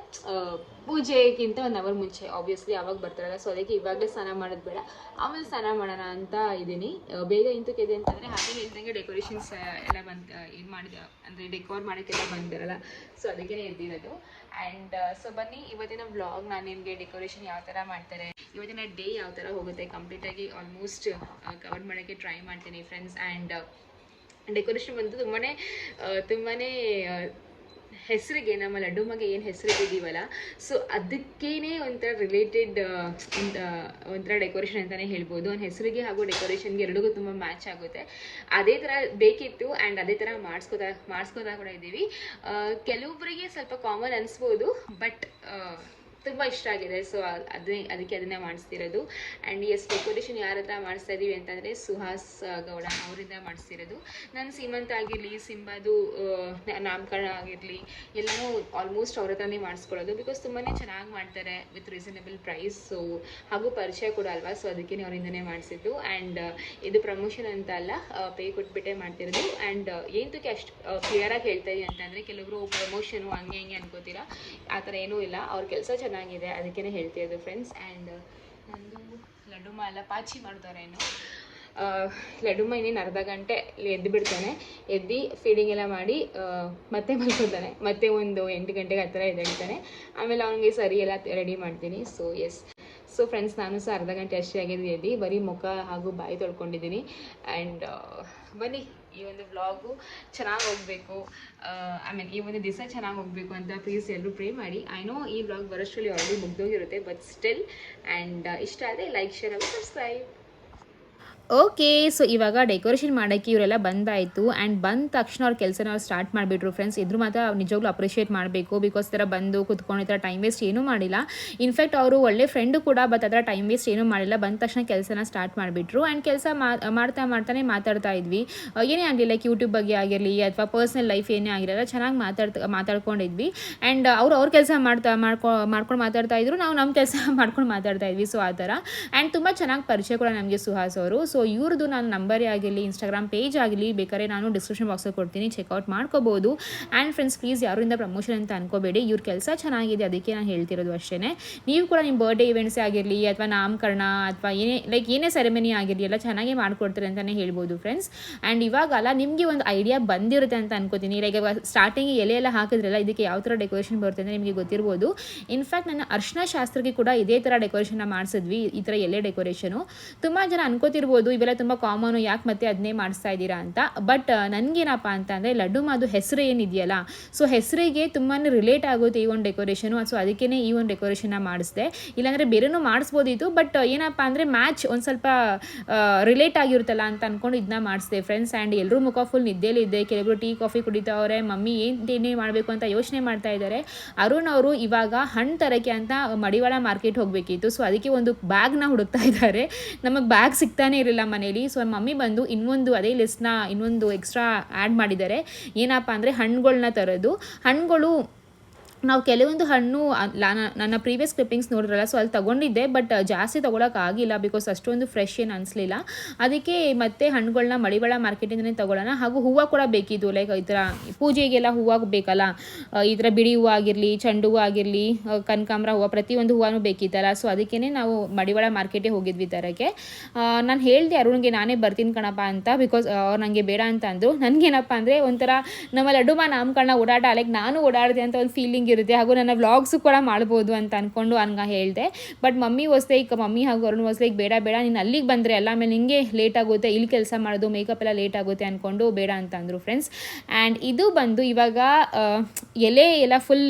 ಪೂಜೆಗಿಂತ ಒಂದು ಅವರ್ ಮುಂಚೆ ಆಬ್ವಿಯಸ್ಲಿ ಅವಾಗ ಬರ್ತಾರಲ್ಲ ಸೊ ಅದಕ್ಕೆ ಇವಾಗಲೇ ಸ್ನಾನ ಮಾಡೋದು ಬೇಡ. ಆಮೇಲೆ ಸ್ನಾನ ಮಾಡೋಣ ಅಂತ ಇದ್ದೀನಿ. ಬೇಗ ಇಂತಕ್ಕೆ ಇದೆ ಅಂತಂದರೆ, ಹಾಗೆ ಇದ್ದಂಗೆ ಡೆಕೋರೇಷನ್ಸ್ ಎಲ್ಲ ಬಂದು ಏನು ಮಾಡಿದ, ಅಂದರೆ ಡೆಕೋರ್ ಮಾಡೋಕ್ಕೆಲ್ಲ ಬಂದಿರಲ್ಲ ಸೊ ಅದಕ್ಕೆ ಎದ್ದಿರೋದು ಆ್ಯಂಡ್ ಸೊ ಬನ್ನಿ, ಇವತ್ತಿನ ವ್ಲಾಗ್ ನಾನು ನಿಮಗೆ ಡೆಕೋರೇಷನ್ ಯಾವ ಥರ ಮಾಡ್ತಾರೆ, ಇವತ್ತಿನ ಡೇ ಯಾವ ಥರ ಹೋಗುತ್ತೆ ಕಂಪ್ಲೀಟಾಗಿ ಆಲ್ಮೋಸ್ಟ್ ಕವರ್ ಮಾಡೋಕ್ಕೆ ಟ್ರೈ ಮಾಡ್ತೀನಿ ಫ್ರೆಂಡ್ಸ್ ಆ್ಯಂಡ್ ಡೆಕೋರೇಷನ್ ಬಂದು ತುಂಬಾ ತುಂಬಾ ಹೆಸರಿಗೆ, ನಮ್ಮ ಲಡ್ಡುಮಗೆ ಏನು ಹೆಸರಿಟ್ಟಿದ್ದೀವಲ್ಲ? ಸೊ ಅದಕ್ಕೇನೆ ಒಂಥರ ರಿಲೇಟೆಡ್ ಒಂಥರ ಡೆಕೋರೇಷನ್ ಅಂತಲೇ ಹೇಳ್ಬೋದು. ಅವ್ನ ಹೆಸರಿಗೆ ಹಾಗೂ ಡೆಕೋರೇಷನ್ಗೆ ಎರಡಿಗೂ ತುಂಬ ಮ್ಯಾಚ್ ಆಗುತ್ತೆ. ಅದೇ ಥರ ಬೇಕಿತ್ತು ಆ್ಯಂಡ್ ಅದೇ ಥರ ಮಾಡಿಸ್ಕೋತಾ ಮಾಡಿಸ್ಕೋತಾ ಕೂಡ ಇದ್ದೀವಿ. ಕೆಲವೊಬ್ಬರಿಗೆ ಸ್ವಲ್ಪ ಕಾಮನ್ ಅನಿಸ್ಬೋದು ಬಟ್ ತುಂಬ ಇಷ್ಟ ಆಗಿದೆ. ಸೊ ಅದೇ ಅದಕ್ಕೆ ಅದನ್ನೇ ಮಾಡಿಸ್ತಿರೋದು. ಆ್ಯಂಡ್ ಎಸ್ ಡೆಕೋರೇಷನ್ ಯಾರ ಹತ್ರ ಮಾಡಿಸ್ತಾ ಇದ್ದೀವಿ ಅಂತಂದರೆ ಸುಹಾಸ್ ಗೌಡ ಅವರಿಂದ ಮಾಡಿಸ್ತಿರೋದು. ನಾನು ಸೀಮಂತ ಆಗಿರಲಿ, ಸಿಂಬಾದು ನಾಮಕರಣ ಆಗಿರಲಿ, ಎಲ್ಲನೂ ಆಲ್ಮೋಸ್ಟ್ ಅವ್ರ ಹತ್ರನೇ ಮಾಡಿಸ್ಕೊಳ್ಳೋದು. ಬಿಕಾಸ್ ತುಂಬಾ ಚೆನ್ನಾಗಿ ಮಾಡ್ತಾರೆ ವಿತ್ ರೀಸನೇಬಲ್ ಪ್ರೈಸ್ ಸೊ ಹಾಗೂ ಪರಿಚಯ ಕೂಡ ಅಲ್ವಾ? ಸೊ ಅದಕ್ಕೆ ಅವರಿಂದನೇ ಮಾಡಿಸಿದ್ದು. ಆ್ಯಂಡ್ ಇದು ಪ್ರಮೋಷನ್ ಅಂತ ಅಲ್ಲ ಪೇ ಕೊಟ್ಬಿಟ್ಟೆ ಮಾಡ್ತಿರೋದು. ಆ್ಯಂಡ್ ಏನಕ್ಕೆ ಅಷ್ಟು ಕ್ಲಿಯರಾಗಿ ಹೇಳ್ತಾ ಇದೀನಿ ಅಂತಂದರೆ, ಕೆಲವರು ಪ್ರಮೋಷನು ಹಂಗೆ, ಹಿಂಗೆ ಅನ್ಕೋತೀರಾ? ಆ ಥರ ಏನೂ ಇಲ್ಲ. ಅವ್ರ ಕೆಲಸ ಚೆನ್ನಾಗಿದೆ ಅದಕ್ಕೇ ಹೇಳ್ತಿರೋದು ಫ್ರೆಂಡ್ಸ್ ಆ್ಯಂಡ್ ನಂದು ಲಡುಮ ಎಲ್ಲ ಪಾಚಿ ಮಾಡ್ತಾರೆ ಏನು ಲಡುಮ ಇನ್ನೇನು ಅರ್ಧ ಗಂಟೆ ಎದ್ದು ಬಿಡ್ತಾನೆ. ಎದ್ದು ಫೀಡಿಂಗ್ ಎಲ್ಲ ಮಾಡಿ ಮತ್ತೆ ಮಲ್ಕೊತಾನೆ ಮತ್ತೆ ಒಂದು ಎಂಟು ಗಂಟೆಗೆ ಹತ್ತಿರ ಎದ್ದೇಳ್ತಾನೆ. ಆಮೇಲೆ ಅವನಿಗೆ ಸರಿ ಎಲ್ಲ ರೆಡಿ ಮಾಡ್ತೀನಿ. ಸೊ ಎಸ್ ಸೊ ಫ್ರೆಂಡ್ಸ್ ನಾನು ಸಹ ಅರ್ಧ ಗಂಟೆ ಅಷ್ಟೇ ಆಗಿದ್ದು ಎದ್ದು ಬರೀ ಮುಖ ಹಾಗೂ ಬಾಯಿ ತೊಳ್ಕೊಂಡಿದ್ದೀನಿ. ಆ್ಯಂಡ್ ಬನ್ನಿ. ಈ ಒಂದು ವ್ಲಾಗು ಚೆನ್ನಾಗಿ ಹೋಗಬೇಕು. ಐ ಮೀನ್ ಈ ಒಂದು ದಿವಸ ಚೆನ್ನಾಗಿ ಹೋಗಬೇಕು ಅಂತ ಪ್ಲೀಸ್ ಎಲ್ಲರೂ ಪ್ರೇ ಮಾಡಿ. ಐ ನೋ ಈ ವ್ಲಾಗ್ ಬರೋಷ್ಟರಲ್ಲಿ ಆಲ್ರೆಡಿ ಮುಗ್ದೋಗಿರುತ್ತೆ ಬಟ್ ಸ್ಟಿಲ್ ಆ್ಯಂಡ್ ಇಷ್ಟ ಆದರೆ ಲೈಕ್ ಶೇರ್ ಹಾಗೂ ಸಬ್ಸ್ಕ್ರೈಬ್ ಓಕೆ, ಸೊ ಇವಾಗ ಡೆಕೋರೇಷನ್ ಮಾಡೋಕ್ಕೆ ಇವರೆಲ್ಲ ಬಂದಾಯಿತು. ಆ್ಯಂಡ್ ಬಂದ ತಕ್ಷಣ ಅವ್ರ ಕೆಲಸನ ಅವ್ರು ಸ್ಟಾರ್ಟ್ ಮಾಡಿಬಿಟ್ರು ಫ್ರೆಂಡ್ಸ್ ಇದ್ರ ಮಾತ್ರ ಅವ್ರು ನಿಜವಾಗ್ಲೂ ಅಪ್ರಿಷಿಯೇಟ್ ಮಾಡಬೇಕು ಬಿಕಾಸ್ ಥರ ಬಂದು ಕುತ್ಕೊಂಡು ಥರ ಟೈಮ್ ವೇಸ್ಟ್ ಏನೂ ಮಾಡಿಲ್ಲ. ಇನ್ಫ್ಯಾಕ್ಟ್ ಅವರು ಒಳ್ಳೆ ಫ್ರೆಂಡು ಕೂಡ ಬಟ್ ಅದರ ಟೈಮ್ ವೇಸ್ಟ್ ಏನೂ ಮಾಡಿಲ್ಲ. ಬಂದ ತಕ್ಷಣ ಕೆಲಸನ ಸ್ಟಾರ್ಟ್ ಮಾಡಿಬಿಟ್ರು. ಆ್ಯಂಡ್ ಕೆಲಸ ಮಾಡ್ತಾ ಮಾಡ್ತಾನೆ ಮಾತಾಡ್ತಾ ಇದ್ವಿ. ಏನೇ ಆಗಲಿ ಲೈಕ್ ಯೂಟ್ಯೂಬ್ ಬಗ್ಗೆ ಆಗಿರಲಿ, ಅಥವಾ ಪರ್ಸ್ನಲ್ ಲೈಫ್ ಏನೇ ಆಗಿರಲ್ಲ, ಚೆನ್ನಾಗಿ ಮಾತಾಡ್ತಾ, ಮಾತಾಡ್ಕೊಂಡಿದ್ವಿ. ಆ್ಯಂಡ್ ಅವ್ರು ಅವ್ರ ಕೆಲಸ ಮಾಡ್ತಾ, ಮಾಡ್ಕೊ, ಮಾಡ್ಕೊಂಡು ಮಾತಾಡ್ತಾ ಇದ್ರು. ನಾವು ನಮ್ಮ ಕೆಲಸ [laughs] ಮಾಡ್ಕೊಂಡು ಮಾತಾಡ್ತಾ ಇದ್ವಿ. ಸೊ ಆ ಥರ. ಆ್ಯಂಡ್ ತುಂಬ ಚೆನ್ನಾಗಿ ಪರಿಚಯ ಕೂಡ ನಮಗೆ ಸುಹಾಸ್ ಅವರು. ಸೊ ಇವ್ರದ್ದು ನಾನು ನಂಬರೇ ಆಗಿರಲಿ ಇನ್ಸ್ಟಾಗ್ರಾಮ್ ಪೇಜ್ ಆಗಲಿ ಬೇಕಾದ್ರೆ ನಾನು ಡಿಸ್ಕ್ರಿಪ್ಷನ್ ಬಾಕ್ಸಲ್ಲಿ ಕೊಡ್ತೀನಿ ಚೆಕ್ಔಟ್ ಮಾಡ್ಕೋಬೋದು. ಆ್ಯಂಡ್ ಫ್ರೆಂಡ್ಸ್ ಪ್ಲೀಸ್ ಯಾರಿಂದ ಪ್ರಮೋಷನ್ ಅಂತ ಅನ್ಕೋಬೇಡಿ. ಇವ್ರ ಕೆಲಸ ಚೆನ್ನಾಗಿದೆ, ಅದಕ್ಕೆ ನಾನು ಹೇಳ್ತಿರೋದು ಅಷ್ಟೇ ನೀವು ಕೂಡ ನಿಮ್ಮ ಬರ್ಡೇ ಇವೆಂಟ್ಸೇ ಆಗಿರಲಿ, ಅಥವಾ ನಾಮಕರಣ, ಅಥವಾ ಏನೇ ಲೈಕ್ ಏನೇ ಸೆರೆಮನಿ ಆಗಿರಲಿ, ಎಲ್ಲ ಚೆನ್ನಾಗಿ ಮಾಡ್ಕೊಡ್ತಾರೆ ಅಂತಲೇ ಹೇಳ್ಬೋದು ಫ್ರೆಂಡ್ಸ್ ಆ್ಯಂಡ್ ಇವಾಗಲ್ಲ ನಿಮಗೆ ಒಂದು ಐಡಿಯಾ ಬಂದಿರುತ್ತೆ ಅಂತ ಅನ್ಕೋತೀನಿ. ಲೈಕ್ ಸ್ಟಾರ್ಟಿಂಗ್ ಎಲೆ ಎಲ್ಲ ಹಾಕಿದ್ರಲ್ಲ, ಇದಕ್ಕೆ ಯಾವ ಥರ ಡೆಕೋರೇಷನ್ ಬರುತ್ತೆ ಅಂತ ನಿಮಗೆ ಗೊತ್ತಿರ್ಬೋದು. ಇನ್ಫ್ಯಾಕ್ಟ್ ನನ್ನ ಅರ್ಶನ ಶಾಸ್ತ್ರಕ್ಕೆ ಕೂಡ ಇದೇ ಥರ ಡೆಕೋರೇಷನ್ನ ಮಾಡಿಸಿದ್ವಿ, ಈ ಥರ ಎಲೆ ಡೆಕೋರೇಷನು ತುಂಬ ಜನ ಅನ್ಕೋತಿರ್ಬೋದು ಇವೆಲ್ಲ ತುಂಬ ಕಾಮನು ಯಾಕೆ ಮತ್ತೆ ಅದನ್ನೇ ಮಾಡಿಸ್ತಾ ಇದ್ದೀರಾ ಅಂತ. ಬಟ್ ನನಗೇನಪ್ಪ ಅಂತ ಅಂದರೆ ಲಡ್ಡು ಮಾದು ಹೆಸರು ಏನಿದೆಯಲ್ಲ ಸೊ ಹೆಸರಿಗೆ ತುಂಬಾ ರಿಲೇಟ್ ಆಗುತ್ತೆ ಈ ಒಂದು ಡೆಕೋರೇಷನು ಸೊ ಅದಕ್ಕೇ ಈ ಒಂದು ಡೆಕೋರೇಷನ್ನ ಮಾಡಿಸಿದೆ. ಇಲ್ಲಾಂದರೆ ಬೇರೆನೂ ಮಾಡಿಸ್ಬೋದಿತ್ತು ಬಟ್ ಏನಪ್ಪ ಅಂದರೆ ಮ್ಯಾಚ್ ಒಂದು ಸ್ವಲ್ಪ ರಿಲೇಟ್ ಆಗಿರುತ್ತಲ್ಲ ಅಂತ ಅಂದ್ಕೊಂಡು ಇದನ್ನ ಮಾಡಿಸಿದೆ. ಫ್ರೆಂಡ್ಸ್ ಆ್ಯಂಡ್ ಎಲ್ಲರೂ ಮುಖ ಫುಲ್ ನಿದ್ದೆಲಿದ್ದೆ ಕೆಲವರು ಟೀ, ಕಾಫಿ ಕುಡಿತಾವ್ರೆ, ಮಮ್ಮಿ ಏನು ಏನೇ ಮಾಡಬೇಕು ಅಂತ ಯೋಚನೆ ಮಾಡ್ತಾ ಇದ್ದಾರೆ ಅರುಣ್ ಅವರು ಇವಾಗ ಹಣ್ಣು ತರಕ್ಕೆ ಅಂತ ಮಡಿವಾಳ ಮಾರ್ಕೆಟ್ ಹೋಗಬೇಕಿತ್ತು. ಸೊ ಅದಕ್ಕೆ ಒಂದು ಬ್ಯಾಗ್ನ ಹುಡುಕ್ತಾ ಇದ್ದಾರೆ ನಮಗೆ ಬ್ಯಾಗ್ ಸಿಗ್ತಾನೆ ಇರಲಿಲ್ಲ. ಮನೇಲಿ ಸೊ ಮಮ್ಮಿ ಬಂದು ಇನ್ನೊಂದು ಅದೇ ಲಿಸ್ಟ್ನ ಇನ್ನೊಂದು ಎಕ್ಸ್ಟ್ರಾ ಆ್ಯಡ್ ಮಾಡಿದ್ದಾರೆ. ಏನಪ್ಪ ಅಂದರೆ ಹಣ್ಣುಗಳನ್ನ ತರೋದು. ಹಣ್ಣುಗಳು ನಾವು ಕೆಲವೊಂದು ಹಣ್ಣು ನನ್ನ ಪ್ರೀವಿಯಸ್ ಕ್ಲಿಪ್ಪಿಂಗ್ಸ್ ನೋಡಿದ್ರಲ್ಲ ಸೊ ಅಲ್ಲಿ ತೊಗೊಂಡಿದ್ದೆ ಬಟ್ ಜಾಸ್ತಿ ಆಗಿಲ್ಲ ಬಿಕಾಸ್ ಅಷ್ಟೊಂದು ಫ್ರೆಶ್ ಏನು ಅನಿಸ್ಲಿಲ್ಲ. ಅದಕ್ಕೆ ಮತ್ತೆ ಹಣ್ಣುಗಳನ್ನ ಮಡಿವಾಳ ಮಾರ್ಕೆಟಿಂದನೇ ತೊಗೊಳ್ಳೋಣ ಹಾಗೂ ಹೂವು ಕೂಡ ಬೇಕಿದ್ದು ಲೈಕ್ ಈ ಥರ ಪೂಜೆಗೆಲ್ಲ ಹೂವು ಬೇಕಲ್ಲ. ಈ ಥರ ಬಿಡಿ ಹೂವು ಆಗಿರಲಿ, ಚೆಂಡು ಹೂವು ಆಗಿರಲಿ ಕನಕಾಂಬ್ರ ಹೂವು ಪ್ರತಿಯೊಂದು ಹೂವನೂ ಬೇಕಿತ್ತಲ್ಲ. ಸೊ ಅದಕ್ಕೇ ನಾವು ಮಡಿವಾಳ ಮಾರ್ಕೆಟಿಗೆ ಹೋಗಿದ್ವಿ ತರಕ್ಕೆ ನಾನು ಹೇಳಿದೆ ಅರುಣ್ಗೆ, ನಾನೇ ಬರ್ತೀನಿ ಕಣಪ್ಪ ಅಂತ ಬಿಕಾಸ್ ಅವ್ರು ನನಗೆ ಬೇಡ ಅಂತ ಅಂದರು. ನನಗೇನಪ್ಪ ಅಂದರೆ ಒಂಥರ ನಮ್ಮ ಲಡ್ಡುಮ ನಾಮಕರಣ ಓಡಾಟ ಲೈಕ್ ನಾನು ಓಡಾಡಿದೆ ಅಂತ ಒಂದು ಫೀಲಿಂಗ್ ಇರುತ್ತೆ. ಹಾಗೂ ನನ್ನ ವ್ಲಾಗ್ಸು ಕೂಡ ಮಾಡ್ಬೋದು ಅಂತ ಅಂದ್ಕೊಂಡು ಹಂಗೆ ಹೇಳಿದೆ. ಬಟ್ ಮಮ್ಮಿ ಹೊಸ್ತೆ ಈಗ ಮಮ್ಮಿ ಹಾಗೂ ಅರುಣ್ ಹೊಸ್ತೆ ಈಗ ಬೇಡ ಬೇಡ, ನೀನು ಅಲ್ಲಿಗೆ ಬಂದರೆ ಎಲ್ಲ ಆಮೇಲೆ ನಿಂಗೆ ಲೇಟ್ ಆಗುತ್ತೆ, ಇಲ್ಲಿ ಕೆಲಸ ಮಾಡೋದು ಮೇಕಪ್ ಎಲ್ಲ ಲೇಟ್ ಆಗುತ್ತೆ ಅಂದ್ಕೊಂಡು ಬೇಡ ಅಂತ ಅಂದರು ಫ್ರೆಂಡ್ಸ್ ಆ್ಯಂಡ್ ಇದು ಬಂದು ಇವಾಗ ಎಲೆ ಎಲ್ಲ ಫುಲ್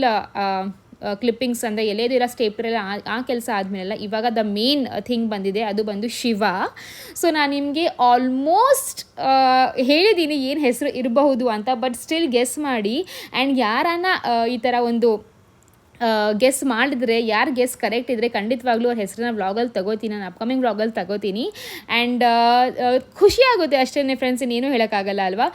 ಕ್ಲಿಪ್ಪಿಂಗ್ಸ್ ಅಂದರೆ ಎಲೆದಿರೋ ಸ್ಟೇಪ್ರೆಲ್ಲ ಆ ಕೆಲಸ ಆದಮೇಲೆಲ್ಲ ಇವಾಗ ದ ಮೇನ್ ಥಿಂಗ್ ಬಂದಿದೆ. ಅದು ಬಂದು ಶಿವ. ಸೊ ನಾನು ನಿಮಗೆ ಆಲ್ಮೋಸ್ಟ್ ಹೇಳಿದ್ದೀನಿ ಏನು ಹೆಸರು ಇರಬಹುದು ಅಂತ ಬಟ್ ಸ್ಟಿಲ್ ಗೆಸ್ ಮಾಡಿ. ಆ್ಯಂಡ್ ಯಾರನ್ನ ಈ ಥರ ಒಂದು ಗೆಸ್ ಮಾಡಿದ್ರೆ, ಯಾರು ಗೆಸ್ ಕರೆಕ್ಟ್ ಇದ್ದರೆ ಖಂಡಿತವಾಗ್ಲೂ ಅವ್ರ ಹೆಸರನ್ನ ವ್ಲಾಗಲ್ಲಿ ತಗೋತೀನಿ, ನಾನು ಅಪ್ಕಮಿಂಗ್ ವ್ಲಾಗಲ್ಲಿ ತಗೋತೀನಿ. ಆ್ಯಂಡ್ ಖುಷಿ ಆಗುತ್ತೆ ಅಷ್ಟೇ ಫ್ರೆಂಡ್ಸ್ ಇನ್ನೇನು ಹೇಳೋಕ್ಕಾಗಲ್ಲ ಅಲ್ವಾ?